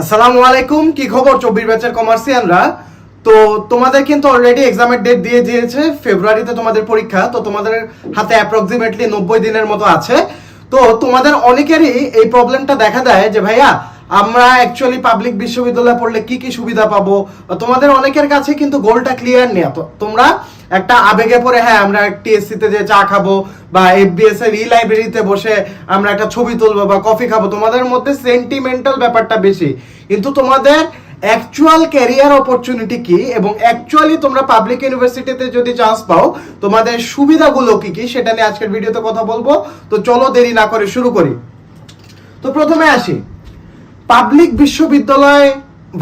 আসসালামু আলাইকুম, কি খবর চব্বিশ ব্যাচের কমার্সিয়ানরা তো তোমাদের কিন্তু অলরেডি এক্সামের ডেট দিয়ে দিয়েছে, ফেব্রুয়ারিতে তোমাদের পরীক্ষা, তো তোমাদের হাতে অ্যাপ্রক্সিমেটলি নব্বই দিনের মতো আছে। তো তোমাদের অনেকেরই এই প্রবলেমটা দেখা দেয় যে, ভাইয়া আমরা অ্যাকচুয়ালি পাবলিক বিশ্ববিদ্যালয়ে পড়লে কি কি সুবিধা পাবো? তোমাদের অনেকের কাছে কিন্তু গোলটা ক্লিয়ার নেই তোমরা একটা আবেগে পরে হ্যাঁ আমরা টিএসসি তে যে চা খাব বা এফবিএস এর ই লাইব্রেরিতে বসে আমরা একটা ছবি তুলবো বা কফি খাব, তোমাদের মধ্যে সেন্টিমেন্টাল ব্যাপারটা বেশি। কিন্তু তোমাদের অ্যাকচুয়াল ক্যারিয়ার অপরচুনিটি কি এবং অ্যাকচুয়ালি তোমরা পাবলিক ইউনিভার্সিটিতে যদি চান্স পাও, তোমাদের সুবিধাগুলো কি কি সেটা নিয়ে আজকের ভিডিওতে কথা বলব। তো চলো দেরি না করে শুরু করি। তো প্রথমে আসি। পাবলিক বিশ্ববিদ্যালয়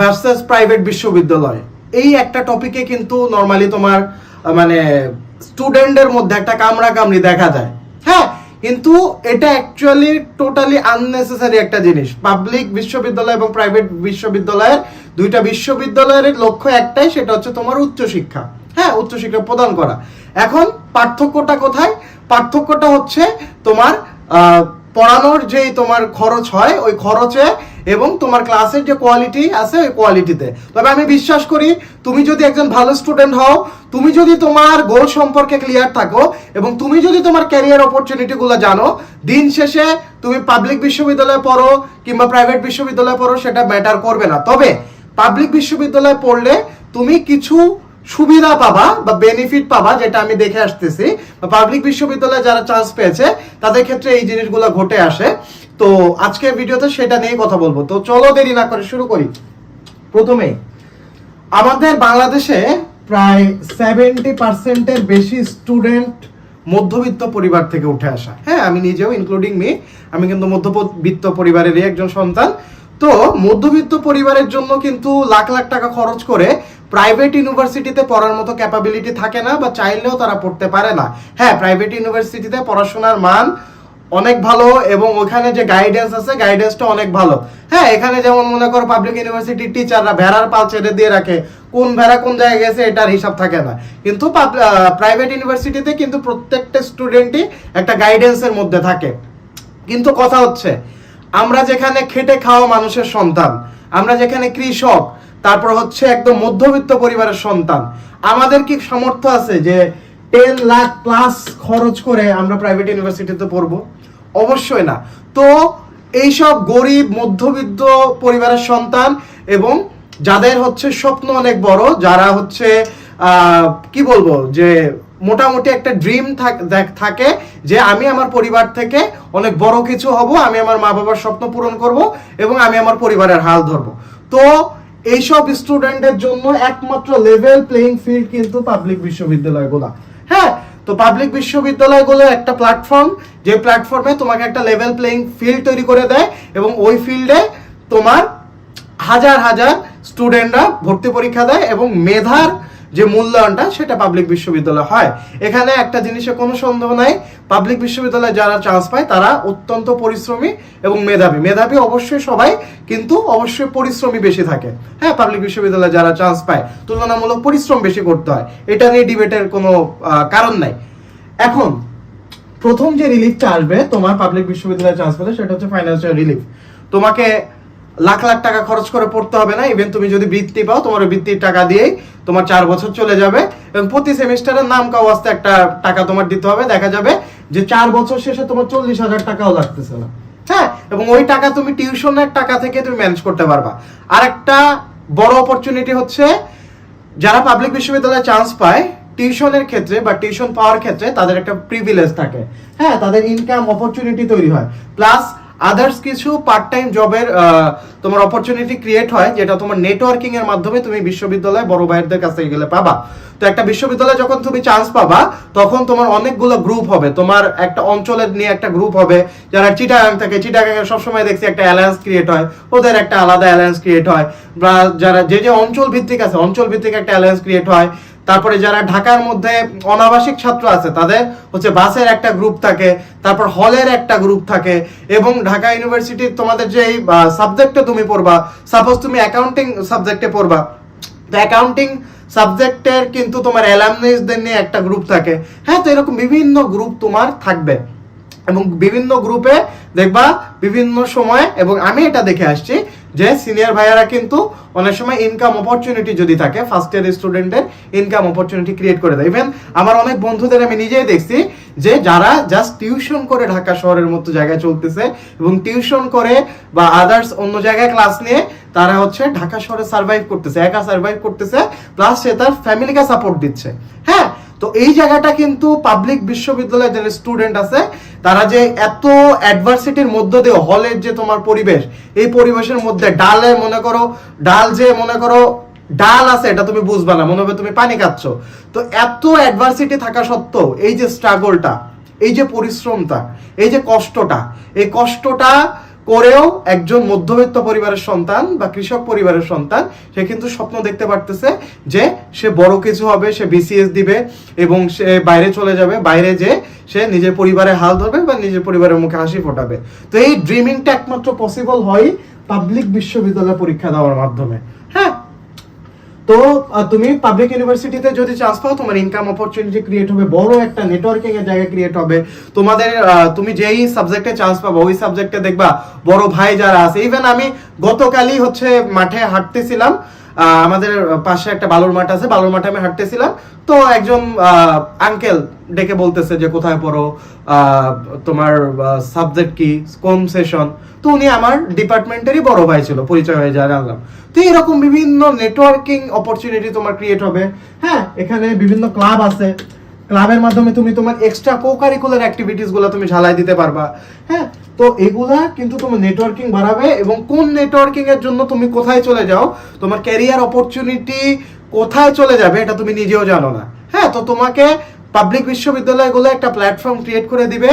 ভার্সাস প্রাইভেট বিশ্ববিদ্যালয়। এই একটা টপিকে কিন্তু নর্মালি তোমার মানে স্টুডেন্টের মধ্যে একটা কামড়া কামড়ি দেখা যায়। হ্যাঁ কিন্তু এটা অ্যাকচুয়ালি টোটালি আননেসেসারি একটা জিনিস। পাবলিক বিশ্ববিদ্যালয় এবং প্রাইভেট বিশ্ববিদ্যালয়ের দুইটা বিশ্ববিদ্যালয়ের লক্ষ্য একটাই, সেটা হচ্ছে তোমার উচ্চশিক্ষা। হ্যাঁ উচ্চশিক্ষা প্রদান করা। এখন পার্থক্যটা কোথায়? পার্থক্যটা হচ্ছে তোমার পড়ানোর যেই তোমার খরচ হয়, ওই খরচে এবং তোমার ক্লাসের যে কোয়ালিটি আছে, ওই কোয়ালিটিতে তবে আমি বিশ্বাস করি, তুমি যদি একজন ভালো স্টুডেন্ট হও, তুমি যদি তোমার গোল সম্পর্কে ক্লিয়ার থাকো, এবং তুমি যদি তোমার ক্যারিয়ার অপরচুনিটিগুলো জানো, দিন শেষে তুমি পাবলিক বিশ্ববিদ্যালয়ে পড়ো কিংবা প্রাইভেট বিশ্ববিদ্যালয়ে পড়ো, সেটা ম্যাটার করবে না। তবে পাবলিক বিশ্ববিদ্যালয়ে পড়লে তুমি কিছু সুবিধা পাবা বা বেনিফিট পাবা, যেটা আমি দেখে আসতেছি। পাবলিক বিশ্ববিদ্যালয়ে যারা চান্স পেয়েছে, তাদের ক্ষেত্রে এই জিনিসগুলো ঘটে আসে। তো আজকের ভিডিওতে সেটা নিয়ে কথা বলব। তো চলো দেরি না করে শুরু করি। প্রথমে, আমাদের বাংলাদেশে প্রায় সেভেন্টি পার্সেন্টের বেশি স্টুডেন্ট মধ্যবিত্ত পরিবার থেকে উঠে আসা। হ্যাঁ আমি নিজেও ইনক্লুডিং মি আমি কিন্তু মধ্যবিত্ত পরিবারেরই একজন সন্তান। তো মধ্যবিত্ত পরিবারের জন্য কিন্তু লাখ লাখ টাকা খরচ করে প্রাইভেট ইউনিভার্সিটিতে পড়ার মতো ক্যাপাবিলিটি থাকে না বা চাইলেও তারা পড়তে পারে না। হ্যাঁ প্রাইভেট ইউনিভার্সিটিতে পড়াশোনার মান অনেক ভালো এবং ওখানে যে গাইডেন্স আছে গাইডেন্সটা অনেক ভালো। হ্যাঁ এখানে যেমন মনে করো পাবলিক ইউনিভার্সিটির টিচাররা ভেড়ার পাল ছেড়ে দিয়ে রাখে, কোন ভেড়া কোন জায়গায় গেছে এটার হিসাব থাকে না। কিন্তু প্রাইভেট ইউনিভার্সিটিতে কিন্তু প্রত্যেকটা স্টুডেন্টই একটা গাইডেন্সের মধ্যে থাকে। কিন্তু কথা হচ্ছে, আমরা যেখানে খেটে খাওয়া মানুষের সন্তান, আমরা যেখানে কৃষক, তারপর হচ্ছে একদম মধ্যবিত্ত পরিবারের সন্তান, আমাদের কি সামর্থ্য আছে যে টেন লাখ প্লাস খরচ করে আমরা প্রাইভেট ইউনিভার্সিটিতে পড়ব। অবশ্যই না। তো এইসব গরিব, মধ্যবিত্ত পরিবারের সন্তান এবং যাদের হচ্ছে স্বপ্ন অনেক বড়, যারা হচ্ছে কি বলব, যে মোটামুটি একটা ড্রিম থাকে যে আমি আমার পরিবার থেকে অনেক বড় কিছু হব, আমি আমার মা বাবার স্বপ্ন পূরণ করব এবং আমি আমার পরিবারের হাল ধরবো। তো এইসব স্টুডেন্টের জন্য একমাত্র লেভেল প্লেইং ফিল্ড কিন্তু পাবলিক বিশ্ববিদ্যালয়গুলো। হ্যাঁ তো পাবলিক বিশ্ববিদ্যালয়গুলো একটা প্ল্যাটফর্ম যে প্ল্যাটফর্মে তোমাকে একটা লেভেল প্লেইং ফিল্ড তৈরি করে দেয় এবং ওই ফিল্ডে তোমার হাজার হাজার স্টুডেন্টরা ভর্তি পরীক্ষা দেয় এবং মেধার যে মূল্যায়নটা সেটা পাবলিক বিশ্ববিদ্যালয় হয়। এখানে একটা জিনিসে কোনো সন্দেহ নাই পাবলিক বিশ্ববিদ্যালয়ে যারা চান্স পায়, তারা অত্যন্ত পরিশ্রমী এবং মেধাবী। মেধাবী অবশ্যই সবাই, কিন্তু অবশ্যই পরিশ্রমী বেশি থাকে। হ্যাঁ পাবলিক বিশ্ববিদ্যালয়ে যারা চান্স পায়, তুলনামূলক পরিশ্রম বেশি করতে হয়। এটা নিয়ে ডিবেটের কোনো কারণ নাই। এখন, প্রথম যে রিলিফটা আসবে তোমার পাবলিক বিশ্ববিদ্যালয়ে চান্স পেলে, সেটা হচ্ছে ফাইন্যান্সিয়াল রিলিফ তোমাকে লাখ লাখ টাকা খরচ করে পড়তে হবে না। ইভেন তুমি যদি বৃত্তি পাও, তোমার বৃত্তির টাকা দিয়েই তোমার চার বছর চলে যাবে এবং প্রতি সেমিস্টারের নাম কাওয়াস্তে একটা টাকা তোমার দিতে হবে। দেখা যাবে যে চার বছর শেষে তোমার চল্লিশ হাজার টাকাও লাগতেছে না। হ্যাঁ? এবং ওই টাকা তুমি টিউশনের টাকা থেকে তুমি ম্যানেজ করতে পারবা। আর একটা বড় অপরচুনিটি হচ্ছে, যারা পাবলিক বিশ্ববিদ্যালয়ে চান্স পায়, টিউশনের ক্ষেত্রে বা টিউশন পাওয়ার ক্ষেত্রে তাদের একটা প্রিভিলেজ থাকে। হ্যাঁ? তাদের ইনকাম অপরচুনিটি তৈরি হয়। প্লাস আদার্স কিছু পার্ট টাইম জবের তোমার অপরচুনিটি ক্রিয়েট হয়, যেটা তোমার নেটওয়ার্কিং এর মাধ্যমে তুমি বিশ্ববিদ্যালয়ে বড় ভাইয়েরদের কাছে গেলে পাবা। তো একটা বিশ্ববিদ্যালয়ে যখন তুমি চান্স পাবা, তখন তোমার অনেকগুলো গ্রুপ হবে। তোমার একটা অঞ্চলের নিয়ে একটা গ্রুপ হবে, যারা চিটাগাং থাকে। চিটাগাং এর সবসময় দেখছি একটা অ্যালায়েন্স ক্রিয়েট হয়। ওদের একটা আলাদা অ্যালায়েন্স ক্রিয়েট হয়। বা যারা যে যে অঞ্চল ভিত্তিক আছে, অঞ্চল ভিত্তিক একটা অ্যালায়েন্স ক্রিয়েট হয়। তারপরে যারা ঢাকার মধ্যে অনাবাসিক ছাত্র আছে, তাদের হচ্ছে বাসের একটা গ্রুপ থাকে, তারপর হলের একটা গ্রুপ থাকে এবং ঢাকা ইউনিভার্সিটির তোমাদের যে সাবজেক্টে তুমি পড়বা সাপোজ তুমি অ্যাকাউন্টিং সাবজেক্টে পড়বা, তো অ্যাকাউন্টিং সাবজেক্টের কিন্তু তোমার অ্যালামনিসদের নিয়ে একটা গ্রুপ থাকে। হ্যাঁ তো এরকম বিভিন্ন গ্রুপ তোমার থাকবে এবং বিভিন্ন গ্রুপে দেখবা বিভিন্ন সময়, এবং আমি এটা দেখে আসছি যে সিনিয়র ভাইয়ারা কিন্তু অনেক সময় ইনকাম অপরচুনিটি যদি থাকে ফার্স্ট ইয়ার স্টুডেন্টের ইনকাম অপরচুনিটি ক্রিয়েট করে দেয়। ইভেন আমার অনেক বন্ধুদের আমি নিজেই দেখছি যে যারা জাস্ট টিউশন করে ঢাকা শহরের মতো জায়গায় চলতেছে এবং টিউশন করে বা আদার্স অন্য জায়গায় ক্লাস নিয়ে তারা হচ্ছে ঢাকা শহরে সার্ভাইভ করতেছে, একা সার্ভাইভ করতেছে প্লাস সে তার ফ্যামিলিকে সাপোর্ট দিচ্ছে। হ্যাঁ তো এই জায়গাটা কিন্তু পাবলিক বিশ্ববিদ্যালয়ের যারা স্টুডেন্ট আছে, তারা যে এত অ্যাডভার্সিটির মধ্য দিয়ে হলের যে তোমার পরিবেশ, এই পরিবেশের মধ্যে ডালে মনে করো, ডাল যে মনে করো, ডাল আছে, এটা তুমি বুঝবা না, মনে হবে তুমি পানি খাচ্ছ। তো এত অ্যাডভার্সিটি থাকা সত্ত্বেও এই যে স্ট্রাগলটা এই যে পরিশ্রমটা, এই যে কষ্টটা, এই কষ্টটা করেও একজন মধ্যবিত্ত পরিবারের সন্তান বা কৃষক পরিবারের সন্তান, সে কিন্তু স্বপ্ন দেখতে পারতেছে যে সে বড় কিছু হবে, সে বিসিএস দিবে এবং সে বাইরে চলে যাবে, বাইরে যে সে নিজের পরিবারে হাল ধরবে বা নিজের পরিবারের মুখে হাসি ফোটাবে। তো এই ড্রিমিংটা একমাত্র পসিবল হয় পাবলিক বিশ্ববিদ্যালয় পরীক্ষা দেওয়ার মাধ্যমে। হ্যাঁ তো তুমি পাবলিক ইউনিভার্সিটিতে যদি চান্স পাও, তোমার ইনকাম অপরচুনিটি ক্রিয়েট হবে, বড় একটা নেটওয়ার্কিং এর জায়গা ক্রিয়েট হবে। তোমাদের তুমি যেই সাবজেক্টে চান্স পাবো, ওই সাবজেক্টে দেখবা, বড় ভাই যারা আছে ইভেন আমি গতকালই হচ্ছে মাঠে হাঁটতেছিলাম আমাদের পাশে একটা বালুর মাঠ আছে, বালুর মাঠে আমি হাঁটতেছিলাম। তো একজন আঙ্কেল ডেকে বলতেছে যে কোথায় পড়ো তোমার সাবজেক্ট কি, কোন সেশন তো উনি আমার ডিপার্টমেন্টেরই বড় ভাই ছিল, পরিচয় হয়ে যায়, জানলাম। তো এরকম বিভিন্ন নেটওয়ার্কিং অপরচুনিটি তোমার ক্রিয়েট হবে। হ্যাঁ এখানে বিভিন্ন ক্লাব আছে। ক্লাবের মাধ্যমে তুমি তোমার এক্সট্রা কো কারিকুলার অ্যাক্টিভিটিসগুলো তুমি ঝালাই দিতে পারবা। হ্যাঁ তো এগুলা কিন্তু তোমার নেটওয়ার্কিং বাড়াবে এবং কোন নেটওয়ার্কিং এর জন্য তুমি কোথায় চলে যাও, তোমার ক্যারিয়ার অপরচুনিটি কোথায় চলে যাবে, এটা তুমি নিজেও জানো না। হ্যাঁ তো তোমাকে পাবলিক বিশ্ববিদ্যালয়গুলো একটা প্ল্যাটফর্ম ক্রিয়েট করে দিবে,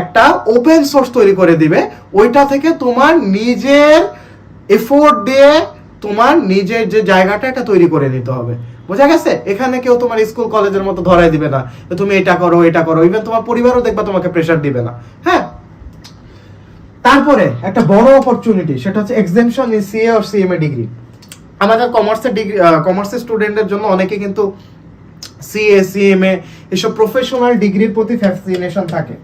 একটা ওপেন সোর্স তৈরি করে দিবে, ওইটা থেকে তোমার নিজের এফোর্ট দিয়ে তোমার নিজের যে জায়গাটা, এটা তৈরি করে নিতে হবে। বোঝা গেছে? এখানে কেউ তোমার স্কুল কলেজের মতো ধরাই দিবে না তুমি এটা করো এটা করো ইভেন তোমার পরিবারও দেখবা তোমাকে প্রেশার দিবে না। হ্যাঁ? তারপরে একটা বড় অপরচুনিটি সেটা হচ্ছে exemption in CA or CMA degree আমাদের কমার্সের ডিগ্রি কমার্সের স্টুডেন্টদের জন্য অনেকে কিন্তু সিএ সিএমএ এসব প্রফেশনাল ডিগ্রির প্রতি ফ্যাসিনেশন থাকে।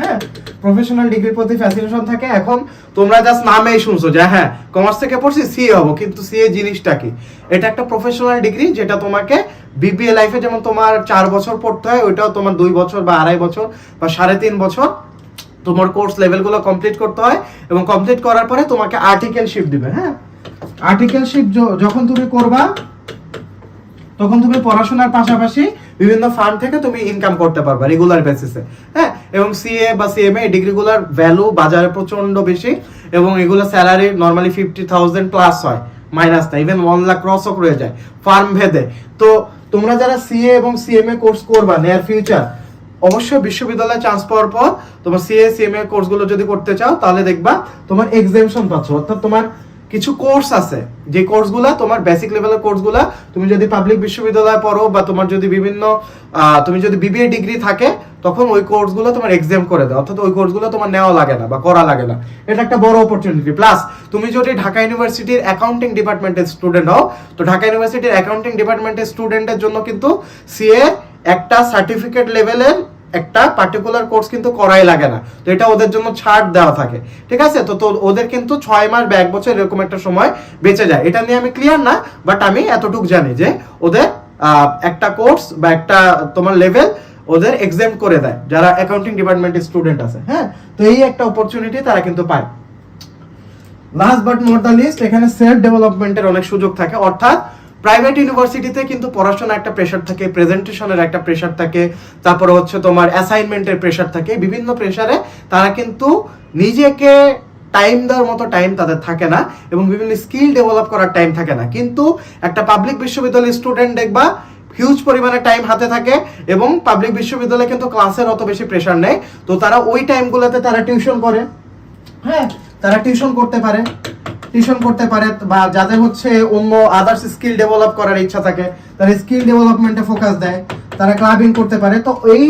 হ্যাঁ প্রফেশনাল ডিগ্রির প্রতি ফ্যাসিনেশন থাকে। এখন তোমরা জাস্ট নামেই শুনছো যে হ্যাঁ কমার্স থেকে পড়ছি সিএ হব। কিন্তু সিএ জিনিসটা কি? এটা একটা প্রফেশনাল ডিগ্রি যেটা তোমাকে বিবিএ লাইফে যেমন তোমার চার বছর পড়তে হয়, ওইটাও তোমার দুই বছর বা আড়াই বছর বা সাড়ে তিন বছর তোমার কোর্স লেভেলগুলো কমপ্লিট করতে হয় এবং কমপ্লিট করার পরে তোমাকে আর্টিকেলশিপ দিবে হ্যাঁ? আর্টিকেলশিপ যখন তুমি করবা তখন তুমি পড়াশোনার পাশাপাশি বিভিন্ন ফান্ড থেকে তুমি ইনকাম করতে পারবে রেগুলার বেসিসে হ্যাঁ? এবং সিএ বা সিএমএ ডিগ্রিগুলোর ভ্যালু বাজারে প্রচণ্ড বেশি এবং এগুলো salary normally fifty thousand plus হয় মাইনাস না ইভেন ওয়ান লাখ ক্রসও করে যায় ফার্ম ভেদে। তো তোমরা যারা সিএ এবং সিএমএ কোর্স করবা নিয়ার ফিউচার অবশ্যই বিশ্ববিদ্যালয়ে চান্স পাওয়ার পর তোমার সিএ সিএমএ কোর্সগুলো যদি করতে চাও, তাহলে দেখবা তোমার এক্সামশন পাচ্ছ, অর্থাৎ তোমার কিছু কোর্স আছে। যে কোর্সগুলা তোমার বেসিক লেভেলের কোর্সগুলা তুমি যদি পাবলিক বিশ্ববিদ্যালয়ে পড়ো বা তোমার যদি বিভিন্ন তুমি যদি বিবিএ ডিগ্রি থাকে, তখন ওই কোর্সগুলো তোমার এক্সাম করে দাও। অর্থাৎ ওই কোর্সগুলো তোমার নেওয়া লাগে না বা করা লাগে না। এটা একটা বড় অপরচুনিটি প্লাস তুমি যদি ঢাকা ইউনিভার্সিটির অ্যাকাউন্টিং ডিপার্টমেন্টের স্টুডেন্ট হও, তো ঢাকা ইউনিভার্সিটির অ্যাকাউন্টিং ডিপার্টমেন্টের স্টুডেন্টের জন্য কিন্তু সিএ একটা সার্টিফিকেট লেভেলের একটা পার্টিকুলার কোর্স কিন্তু করাই লাগে না। তো এটা ওদের জন্য ছাড় দেওয়া থাকে। ঠিক আছে? তো তো ওদের কিন্তু ছয় মাস বা এক বছর এরকম একটা সময় বেঁচে যায়। এটা নিয়ে আমি ক্লিয়ার না বাট আমি এতটুকু জানি যে ওদের একটা কোর্স বা একটা তোমার লেভেল ওদের এক্সাম করে দেয়, যারা অ্যাকাউন্টিং ডিপার্টমেন্টের স্টুডেন্ট আছে। হ্যাঁ? তো এই একটা অপরচুনিটি তারা কিন্তু পায়। Last but not the least এখানে সেলফ ডেভেলপমেন্টের অনেক সুযোগ থাকে। অর্থাৎ প্রাইভেট ইউনিভার্সিটিতে কিন্তু পড়াশোনা একটা প্রেশার থাকে প্রেজেন্টেশনের একটা প্রেশার থাকে, তারপরে হচ্ছে তোমার অ্যাসাইনমেন্টের প্রেশার থাকে, বিভিন্ন প্রেশারে তারা কিন্তু নিজেকে টাইম দেওয়ার মতো টাইম তাদের থাকে না এবং বিভিন্ন স্কিল ডেভেলপ করার টাইম থাকে না। কিন্তু একটা পাবলিক বিশ্ববিদ্যালয়ের স্টুডেন্ট দেখবা হিউজ পরিমাণে টাইম হাতে থাকে এবং পাবলিক বিশ্ববিদ্যালয়ে কিন্তু ক্লাসের অত বেশি প্রেশার নেই, তো তারা ওই টাইমগুলোতে তারা টিউশন করে হ্যাঁ তারা টিউশন করতে পারে। টিউশন করতে পারে বা যাদের হচ্ছে অন্য আদার্স স্কিল ডেভেলপ করার ইচ্ছা থাকে, তারা স্কিল ডেভেলপমেন্টে ফোকাস দেয়, তারা ক্লাবিং করতে পারে। তো এই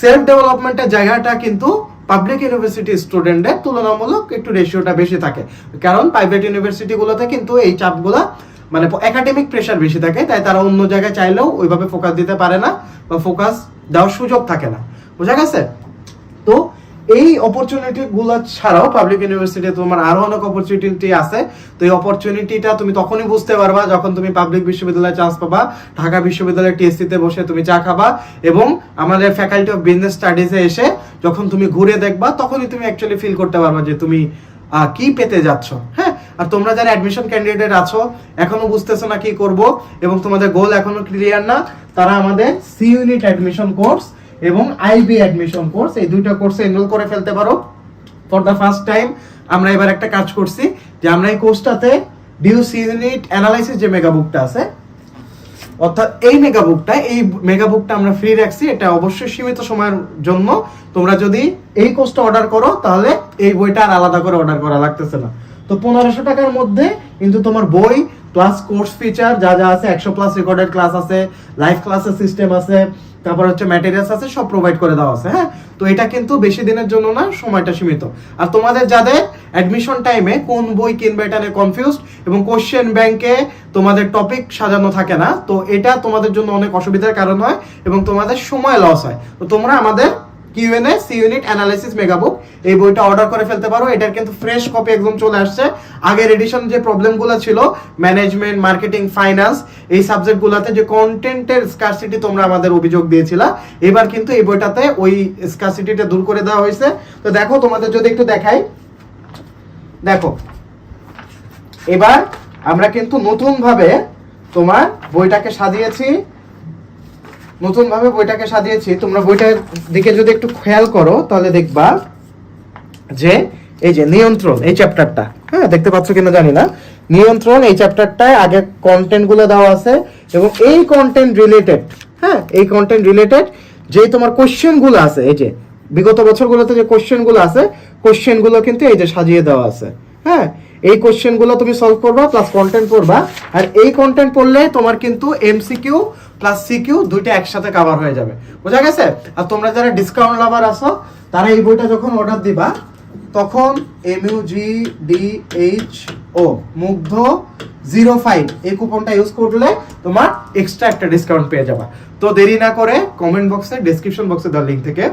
সেলফ ডেভেলপমেন্টের জায়গাটা কিন্তু পাবলিক ইউনিভার্সিটি স্টুডেন্টের তুলনামূলক একটু রেশিওটা বেশি থাকে। কারণ প্রাইভেট ইউনিভার্সিটিগুলোতে কিন্তু এই চাপগুলা মানে একাডেমিক প্রেশার বেশি থাকে, তাই তারা অন্য জায়গায় চাইলেও ওইভাবে ফোকাস দিতে পারে না বা ফোকাস দেওয়ার সুযোগ থাকে না। বোঝা গেছে? তো এই অপরচুনিটি গুলো ছাড়াও পাবলিক ইউনিভার্সিটি তোমার আরও অনেক অপরচুনিটি আছে। তো এই অপরচুনিটিটা তুমি তখনই বুঝতে পারবা যখন তুমি পাবলিক বিশ্ববিদ্যালয়ে চান্স পাবা, ঢাকা বিশ্ববিদ্যালয়ের টিএসসি তে বসে তুমি চা খাবা এবং আমাদের ফ্যাকাল্টি অফ বিজনেস স্টাডিজে এসে যখন তুমি ঘুরে দেখবা, তখনই তুমি অ্যাকচুয়ালি ফিল করতে পারবা যে তুমি কি পেতে যাচ্ছ হ্যাঁ? আর তোমরা যারা অ্যাডমিশন ক্যান্ডিডেট আছো, এখনও বুঝতেছো না কি করব এবং তোমাদের গোল এখনও ক্লিয়ার না, তারা আমাদের সি ইউনিট অ্যাডমিশন কোর্স এবং আইবি অ্যাডমিশন কোর্স এই দুইটা কোর্সে এনরোল করে ফেলতে পারো ফর দ্য ফার্স্ট টাইম আমরা এবার একটা কাজ করছি যে আমরা এই কোর্সটাতে ডিউ ইউনিট অ্যানালাইসিস যে মেগা বুকটা আছে, অর্থাৎ এই মেগা বুকটা এই মেগা বুকটা আমরা ফ্রি রাখছি, এটা অবশ্যই সীমিত সময়ের জন্য। তোমরা যদি এই কোর্সটা অর্ডার করো, তাহলে এই বইটা আর আলাদা করে অর্ডার করা লাগতেছে না। তো পনেরোশো টাকার মধ্যে কিন্তু তোমার বই প্লাস কোর্স ফিচার যা যা আছে, একশো প্লাস রেকর্ডেড ক্লাস আছে লাইভ ক্লাসের সিস্টেম আছে তারপর হচ্ছে ম্যাটেরিয়ালস আছে, সব প্রোভাইড করে দেওয়া আছে হ্যাঁ? তো এটা কিন্তু বেশি দিনের জন্য না, সময়টা সীমিত। আর তোমাদের যাদের অ্যাডমিশন টাইমে কোন বই কিনবে এটা নিয়ে কনফিউজ এবং কোশ্চেন ব্যাংকে তোমাদের টপিক সাজানো থাকে না, তো এটা তোমাদের জন্য অনেক অসুবিধার কারণ হয় এবং তোমাদের সময় লস হয়। তো তোমরা আমাদের QnA C unit analysis mega book এই বইটা অর্ডার করে ফেলতে পারো। এটার কিন্তু ফ্রেশ কপি একদম চলে আসছে। আগের এডিশন যে প্রবলেমগুলো ছিল ম্যানেজমেন্ট মার্কেটিং ফাইন্যান্স এই সাবজেক্টগুলোতে যে কন্টেন্টের স্কারসিটি তোমরা আমাদের অভিযোগ দিয়েছিলা, এবার কিন্তু এই বইটাতে ওই স্কারসিটিটা দূর করে দেওয়া হয়েছে। তো দেখো, তোমাদের যদি একটু দেখাই। দেখো, এবার আমরা কিন্তু নতুন ভাবে তোমার বইটাকে সাজিয়েছি। নতুন ভাবে বইটাকে সাজিয়েছি। তোমরা বইটার দিকে যদি একটু খেয়াল করো, তাহলে দেখবা যে এই যে নিয়ন্ত্রণ, এই চ্যাপ্টারটা হ্যাঁ দেখতে পাচ্ছ কিনা জানি না। নিয়ন্ত্রণ, এই চ্যাপ্টারটায় আগে কন্টেন্টগুলো দেওয়া আছে এবং এই কন্টেন্ট রিলেটেড হ্যাঁ এই কন্টেন্ট রিলেটেড যে তোমার কোশ্চেনগুলো আছে, এই যে বিগত বছরগুলোতে যে কোশ্চেনগুলো আছে কোশ্চেনগুলো কিন্তু এই যে সাজিয়ে দেওয়া আছে হ্যাঁ। এই কোশ্চেনগুলো তুমি সলভ করবা প্লাস কন্টেন্ট পড়বা। আর এই কন্টেন্ট পড়লে তোমার কিন্তু এমসিকিউ প্লাস সিকিউ দুইটা একসাথে কভার হয়ে যাবে। বোঝা গেছে? আর তোমরা যারা ডিসকাউন্ট লাভার আছো, তারা এই বইটা যখন অর্ডার দিবা, তখন M U G D H O Mugdho zero five এই কুপনটা ইউজ করলে তোমার এক্সট্রা একটা ডিসকাউন্ট পেয়ে যাবা। তো দেরি না করে কমেন্ট বক্সে ডেসক্রিপশন বক্সে দেওয়ার লিঙ্ক থেকে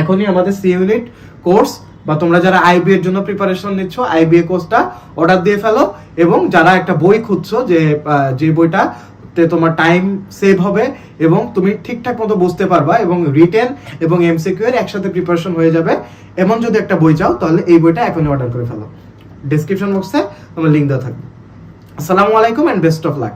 এখনই আমাদের সি ইউনিট কোর্স বা তোমরা যারা আইবি এর জন্য প্রিপারেশন নিচ্ছ আইবিএ কোর্সটা অর্ডার দিয়ে ফেলো এবং যারা একটা বই খুঁজছো যে যে বইটা তে তোমার টাইম সেভ হবে এবং তুমি ঠিকঠাক মতো বুঝতে পারবা এবং রিটেন এবং এমসিকিউ এর একসাথে প্রিপারেশন হয়ে যাবে। এমন যদি একটা বই চাও, তাহলে এই বইটা এখনই অর্ডার করে ফেলো। ডেসক্রিপশন বক্সে তোমার লিঙ্ক দেওয়া থাকবে। আসসালামু আলাইকুম অ্যান্ড বেস্ট অফ লাক